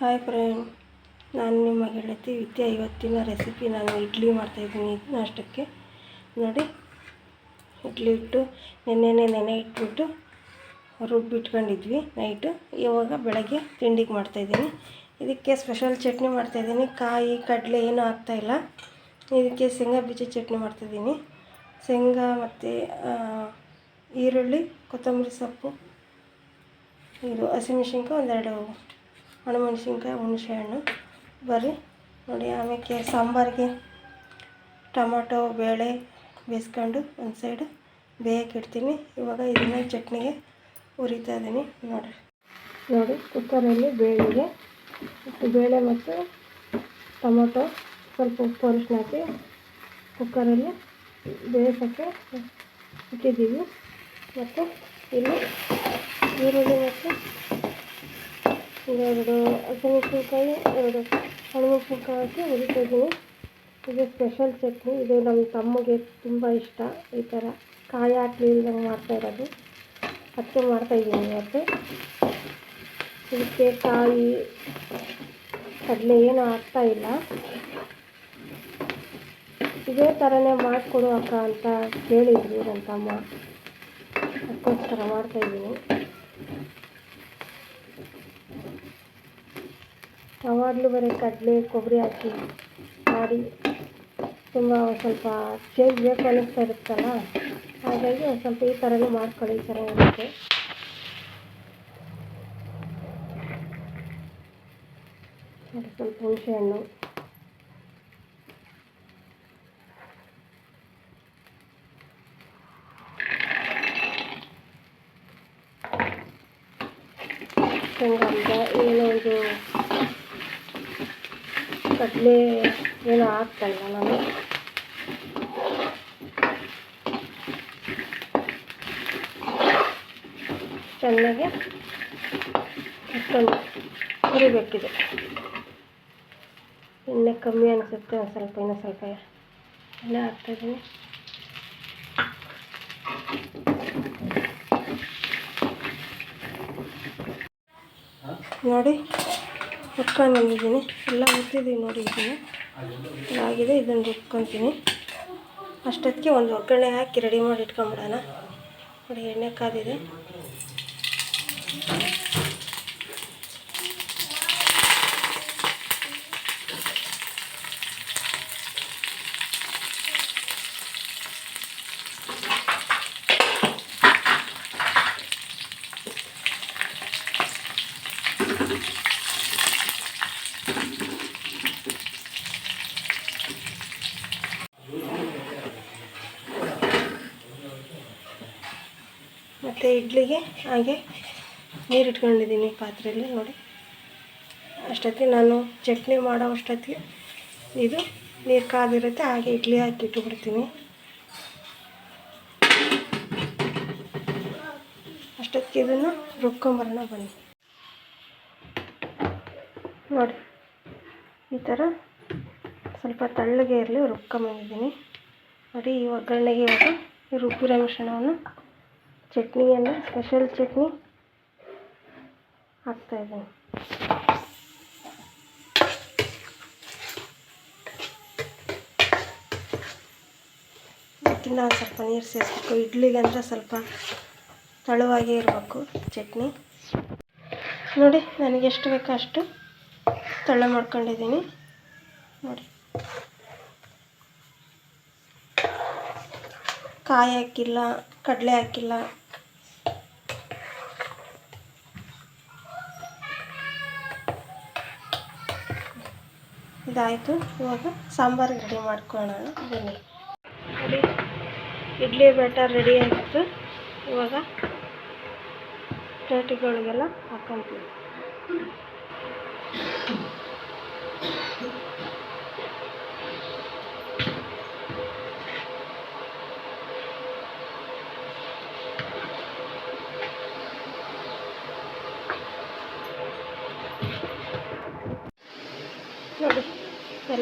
Hi friend ನಾನು ನಿಮ್ಮ ಗೆಳತಿ ವಿದ್ಯೆ. ಇವತ್ತಿನ ರೆಸಿಪಿ ನಾನು ಇಡ್ಲಿ ಮಾಡ್ತಾಯಿದ್ದೀನಿ ನಾಷ್ಟಕ್ಕೆ. ನೋಡಿ, ಇಡ್ಲಿ ಇಟ್ಟು ನೆನ್ನೆನೆ ನೆನೆ ಇಟ್ಬಿಟ್ಟು ರುಬ್ಬಿಟ್ಕೊಂಡಿದ್ವಿ ನೈಟು ಇವಾಗ ಬೆಳಗ್ಗೆ ತಿಂಡಿಗೆ ಮಾಡ್ತಾಯಿದ್ದೀನಿ ಇದಕ್ಕೆ ಸ್ಪೆಷಲ್ ಚಟ್ನಿ ಮಾಡ್ತಾಯಿದ್ದೀನಿ ಕಾಯಿ, ಕಡಲೆ ಏನೂ ಆಗ್ತಾಯಿಲ್ಲ ಇದಕ್ಕೆ ಶೇಂಗಾ ಬೀಜ ಚಟ್ನಿ ಮಾಡ್ತಾಯಿದ್ದೀನಿ ಶೇಂಗಾ ಮತ್ತು ಈರುಳ್ಳಿ, ಕೊತ್ತಂಬರಿ ಸೊಪ್ಪು, ಇದು ಹಸಿಮೆಣ್ಸಿನ್ಕಾಯಿ ಒಂದೆರಡು ಒಣಮೆಣ್ಸಿನ್ಕಾಯಿ ಹುಣಸೆಹಣ್ಣು. ಬರೀ ನೋಡಿ ಆಮೇಲೆ ಸಾಂಬಾರಿಗೆ ಟೊಮೊಟೊ, ಬೇಳೆ ಬೇಯಿಸ್ಕೊಂಡು ಒಂದು ಸೈಡು ಬೇಯಕ್ಕೆ ಇಡ್ತೀನಿ. ಇವಾಗ ಇದನ್ನು ಚಟ್ನಿಗೆ ಹುರಿತಾ ಇದ್ದೀನಿ. ನೋಡಿ ನೋಡಿ ಕುಕ್ಕರಲ್ಲಿ ಬೇಳೆಗೆ ಬೇಳೆ ಮತ್ತು ಟೊಮೊಟೊ ಸ್ವಲ್ಪ ಉಪ್ಪು ಅರಿಶಿನ ಹಾಕಿ ಕುಕ್ಕರಲ್ಲಿ ಬೇಯಿಸೋಕ್ಕೆ ಇಟ್ಟಿದ್ದೀವಿ. ಮತ್ತು ಇಲ್ಲಿ ಈರುಳ್ಳಿ ಮತ್ತು ಎರಡು ಹಸಿಮೆಣ್ಸಿನ್ಕಾಯಿ, ಎರಡು ಒಣಮೆಣ್ಸಿನ್ಕಾಯಿ ಹಾಕಿ ಹುರಿತಾ ಇದ್ದೀನಿ ಇದು ಸ್ಪೆಷಲ್ ಚಟ್ನಿ. ಇದು ನಮ್ಮ ತಮ್ಮಗೆ ತುಂಬ ಇಷ್ಟ. ಈ ಥರ ಕಾಯಿ ಹಾಕಲಿ ಇಲ್ದಂಗೆ ಮಾಡ್ತಾ ಇರೋದು. ಅದಕ್ಕೆ ಮಾಡ್ತಾಯಿದ್ದೀನಿ ಇವತ್ತು. ಇದಕ್ಕೆ ಕಾಯಿ, ಕಡಲೆ ಏನು ಹಾಕ್ತಾ ಇಲ್ಲ. ಇದೇ ಥರನೇ ಮಾಡಿಕೊಡು ಅಕ್ಕ ಅಂತ ಕೇಳಿದ್ವಿ ನನ್ನ ತಮ್ಮ. ಅದಕ್ಕೋಸ್ಕರ ಮಾಡ್ತಾಯಿದ್ದೀನಿ ಯಾವಾಗಲೂ ಬರೀ ಕಡಲೆ, ಕೊಬ್ಬರಿ ಹಾಕಿ ಮಾಡಿ ತುಂಬ ಸ್ವಲ್ಪ ಚೇಂಜ್ ಬೇಕು ಅನ್ನಿಸ್ತಾ ಇರುತ್ತಲ್ಲ? ಹಾಗಾಗಿ ಒಂದು ಸ್ವಲ್ಪ ಈ ಥರನೂ ಮಾಡ್ಕೊಳ್ಳಿ ಚೆನ್ನಾಗಿರುತ್ತೆ ನೋಡಿ ಸ್ವಲ್ಪ ಹುಣಸೆಹಣ್ಣು ಶೇಂಗಾ ಏನೋ ಇದು ಕಡಲೆ ಏನೂ ಹಾಕ್ತಾಯಿಲ್ಲ ನಾನು. ಚೆನ್ನಾಗಿ ಅಷ್ಟೊಂದು ಹುರಿಬೇಕಿದೆ. ಎಣ್ಣೆ ಕಮ್ಮಿ ಅನಿಸುತ್ತೆ, ಒಂದು ಸ್ವಲ್ಪ ಇನ್ನೂ ಸ್ವಲ್ಪ ಎಣ್ಣೆ ಹಾಕ್ತಾಯಿದ್ದೀನಿ ನೋಡಿ. ಹುರ್ಕೊಂಡು ಬಂದಿದ್ದೀನಿ ಎಲ್ಲ ಹುರ್ತಿದ್ದೀವಿ ನೋಡಿ ಇದನ್ನು ಆಗಿದೆ ಇದನ್ನು ರುಬ್ಕೊತೀನಿ. ಅಷ್ಟೊತ್ತಿಗೆ ಒಂದು ಒಗ್ಗರಣೆ ಹಾಕಿ ರೆಡಿ ಮಾಡಿ ಇಟ್ಕೊಂಬಿಡೋಣ. ನೋಡಿ, ಎಣ್ಣೆ ಕಾದಿದೆ. ಮತ್ತು ಇಡ್ಲಿಗೆ ಹಾಗೆ ನೀರು ಇಟ್ಕೊಂಡಿದ್ದೀನಿ ಪಾತ್ರೆಯಲ್ಲಿ, ನೋಡಿ. ಅಷ್ಟೊತ್ತಿಗೆ ನಾನು ಚಟ್ನಿ ಮಾಡೋ ಅಷ್ಟೊತ್ತಿಗೆ ಇದು ನೀರು ಕಾದಿರುತ್ತೆ, ಹಾಗೆ ಇಡ್ಲಿ ಹಾಕಿ ಇಟ್ಬಿಡ್ತೀನಿ. ಅಷ್ಟೊತ್ತಿಗೆ ಇದನ್ನು ರುಬ್ಕೊಂಬರೋಣ, ಬನ್ನಿ. ನೋಡಿ, ಈ ಥರ ಸ್ವಲ್ಪ ತಳ್ಳಗೆ ಇರಲಿ, ರುಬ್ಕೊಂಬಂದಿದ್ದೀನಿ. ನೋಡಿ, ಈ ಒಗ್ಗರಣೆಗೆ ಇವಾಗ ರುಬ್ಬಿರೋ ಮಿಶ್ರಣವನ್ನು ಚಟ್ನಿಯನ್ನು ಸ್ಪೆಷಲ್ ಚಟ್ನಿ ಹಾಕ್ತಾಯಿದ್ದೀನಿ ಇದಕ್ಕಿಂತ ಒಂದು ಸ್ವಲ್ಪ ನೀರು ಸೇರಿಸ್ಬೇಕು. ಇಡ್ಲಿಗೆ ಅಂದರೆ ಸ್ವಲ್ಪ ತಳುವಾಗಿ ಇರಬೇಕು ಚಟ್ನಿ. ನೋಡಿ, ನನಗೆ ಎಷ್ಟು ಬೇಕೋ ಅಷ್ಟು ತಳ ಮಾಡ್ಕೊಂಡಿದ್ದೀನಿ. ನೋಡಿ. ಕಾಯಿ ಹಾಕಿಲ್ಲ, ಕಡಲೆ ಹಾಕಿಲ್ಲ. ಇದಾಯಿತು. ಇವಾಗ ಸಾಂಬಾರು ರೆಡಿ ಮಾಡ್ಕೊಳ್ಳೋಣ. ಬನ್ನಿ. ನೋಡಿ ಇಡ್ಲಿ ಬ್ಯಾಟರ್ ರೆಡಿ ಆಗಿತ್ತು. ಇವಾಗ ಪ್ಲೇಟ್ಗಳಿಗೆಲ್ಲ ಹಾಕ್ಕೊಂತೀವಿ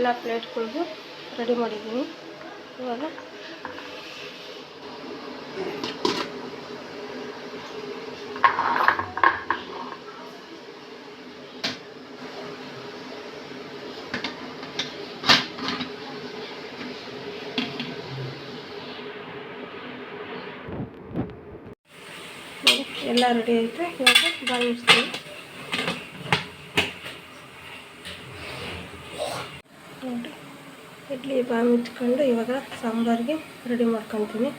ಎಲ್ಲ ಪ್ಲೇಟ್ಗಳಿಗೂ ರೆಡಿ ಮಾಡಿದ್ದೀನಿ. ಇವಾಗ ಎಲ್ಲ ರೆಡಿ ಆಯಿತು? ಇವಾಗ ಬಾಯಿ ಇಡ್ತೀವಿ ಇಡ್ಲಿ ಬಾಯಿ ಇಟ್ಕೊಂಡು ಇವಾಗ ಸಾಂಬಾರಿಗೆ ರೆಡಿ ಮಾಡ್ಕೊತೀನಿ.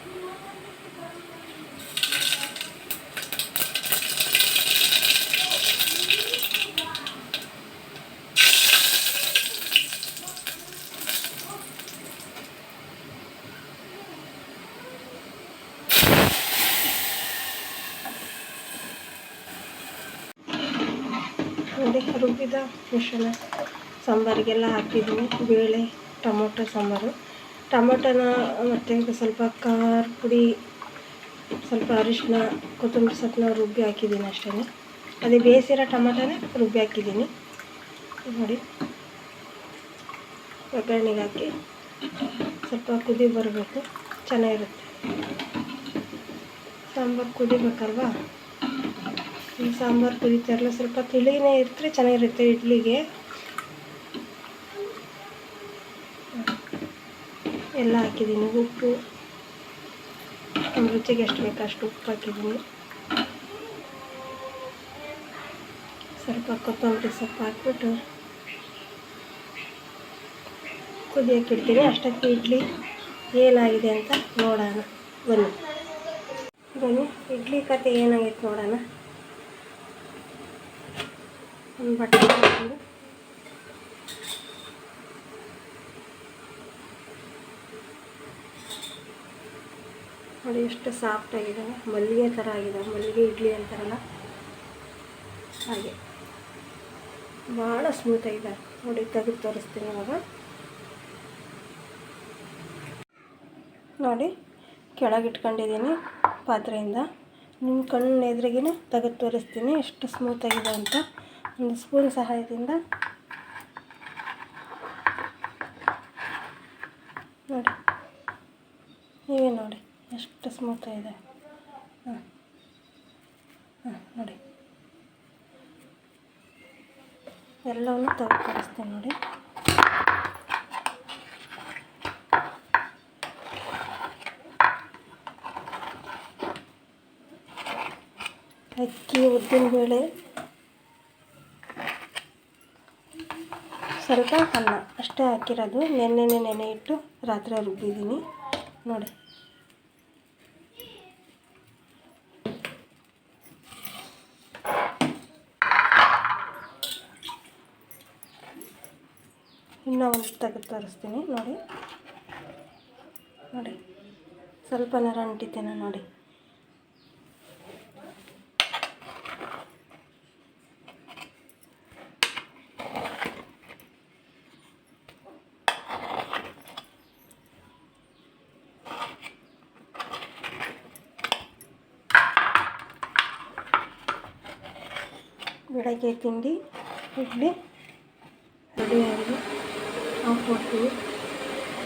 ನೋಡಿ ರುಬ್ಬಿದ ಮಿಶ್ರಣ. ಸಾಂಬಾರಿಗೆಲ್ಲ ಹಾಕಿದ್ದೀನಿ ಬೇಳೆ ಟೊಮೊಟೊ ಸಾಂಬಾರು. ಟೊಮೊಟೊನ ಮತ್ತು ಸ್ವಲ್ಪ ಖಾರ ಪುಡಿ, ಸ್ವಲ್ಪ ಅರಿಶಿನ ಕೊತ್ತಂಬರಿ ಸೊಪ್ಪನ್ನ ರುಬ್ಬಿ ಹಾಕಿದ್ದೀನಿ ಅಷ್ಟೇ ಅದೇ ಬೇಯಿಸಿರೋ ಟೊಮೊಟೊನೇ ರುಬ್ಬಿ ಹಾಕಿದ್ದೀನಿ. ನೋಡಿ. ಒಗ್ಗರಣೆಗೆ ಹಾಕಿ ಸ್ವಲ್ಪ ಕುದಿ ಬರಬೇಕು. ಚೆನ್ನಾಗಿರುತ್ತೆ. ಸಾಂಬಾರು ಕುದಿಬೇಕಲ್ವಾ? ಈ ಸಾಂಬಾರು ಕುದಿತಾರಲ್ಲ ಸ್ವಲ್ಪ ತಿಳಿನೇ ಇರ್ತರೆ ಚೆನ್ನಾಗಿರುತ್ತೆ ಇಡ್ಲಿಗೆ. ಎಲ್ಲ ಹಾಕಿದ್ದೀನಿ, ಉಪ್ಪು ನಮ್ಮ ರುಚಿಗೆ ಎಷ್ಟು ಬೇಕು ಅಷ್ಟು ಉಪ್ಪು ಹಾಕಿದ್ದೀನಿ. ಸ್ವಲ್ಪ ಕೊತ್ತಂಬರಿ ಸೊಪ್ಪು ಹಾಕ್ಬಿಟ್ಟು ಕುದಿಯೋಕೆ ಇಡ್ತೀನಿ. ಅಷ್ಟಕ್ಕೆ ಇಡ್ಲಿ ಏನಾಗಿದೆ ಅಂತ ನೋಡೋಣ. ಬನ್ನಿ. ಬನ್ನಿ, ಇಡ್ಲಿ ಕತೆ ಏನಾಗೈತೆ ನೋಡೋಣ. ಒಂದು ಬಟ್ಟೆ ಹಾಕ್ಕೊಂಡು. ನೋಡಿ, ಎಷ್ಟು ಆಗಿದೆ ಮಲ್ಲಿಗೆ ಥರ ಆಗಿದೆ. ಮಲ್ಲಿಗೆ ಇಡ್ಲಿ ಅಂತಾರಲ್ಲ. ಹಾಗೆ. ಭಾಳ ಸ್ಮೂತ್ ಆಗಿದೆ. ನೋಡಿ, ತೆಗೆದು ತೋರಿಸ್ತೀನಿ ಇವಾಗ. ನೋಡಿ ಕೆಳಗಿಟ್ಕೊಂಡಿದ್ದೀನಿ ಪಾತ್ರೆಯಿಂದ. ನಿಮ್ಮ ಕಣ್ಣಿನ ಎದುರಿಗೇ ತೆಗೆದು ತೋರಿಸ್ತೀನಿ ಎಷ್ಟು ಸ್ಮೂತಾಗಿದೆ ಅಂತ. ಒಂದು ಸ್ಪೂನ್ ಸಹಾಯದಿಂದ. ನೋಡಿ. ಎಷ್ಟು ಇದೆ? ಹಾಂ ಹಾಂ, ನೋಡಿ. ಎಲ್ಲವನ್ನು ತೆಗೆದು ನೋಡಿ. ಅಕ್ಕಿ ಉದ್ದಿನಬೇಳೆ ಸ್ವಲ್ಪ ಅನ್ನ ಅಷ್ಟೇ ಹಾಕಿರೋದು. ನೆನ್ನೆನೆ ನೆನೆ ಇಟ್ಟು ರಾತ್ರಿ ರುಬ್ಬಿದ್ದೀನಿ. ನೋಡಿ. ಇನ್ನೂ ಒಂದು ತೆಗೆದು ತೋರಿಸ್ತೀನಿ ನೋಡಿ. ನೋಡಿ. ಸ್ವಲ್ಪ ನರ ಅಂಟಿದ್ದೇನೆ ನೋಡಿ. ಬೆಳಗ್ಗೆ ತಿಂಡಿ ಇಡ್ಲಿ ರೆಡಿಯಾಗಿದೆ ಆಫ್ ಮಾಡ್ತೀವಿ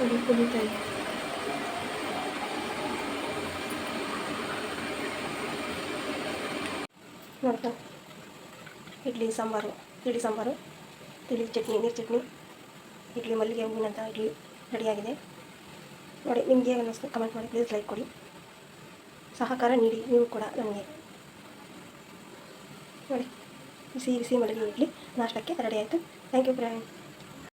ಅದು ಕುದೀತಾ ಇದೆ ನೋಡ್ತಾ ಇಡ್ಲಿ ಸಾಂಬಾರು ಇಡ್ಲಿ ಸಾಂಬಾರು ತಿಳಿ ಚಟ್ನಿ, ನೀರು ಚಟ್ನಿ, ಇಡ್ಲಿ ಮಲ್ಲಿಗೆ ಹೂವಿನಂಥ ಇಡ್ಲಿ ರೆಡಿಯಾಗಿದೆ ನೋಡಿ, ನಿಮಗೆ ಅನ್ನಿಸ್ತು ಕಮೆಂಟ್ ಮಾಡಿ ಪ್ಲೀಸ್ ಲೈಕ್ ಕೊಡಿ. ಸಹಕಾರ ನೀಡಿ, ನೀವು ಕೂಡ ನನಗೆ ನೋಡಿ ಬಿಸಿ ಬಿಸಿ ಮಲ್ಲಿಗೆ ಇಡ್ಲಿ ನಾಷ್ಟಕ್ಕೆ ರೆಡಿ ಆಯಿತು. Thank you friend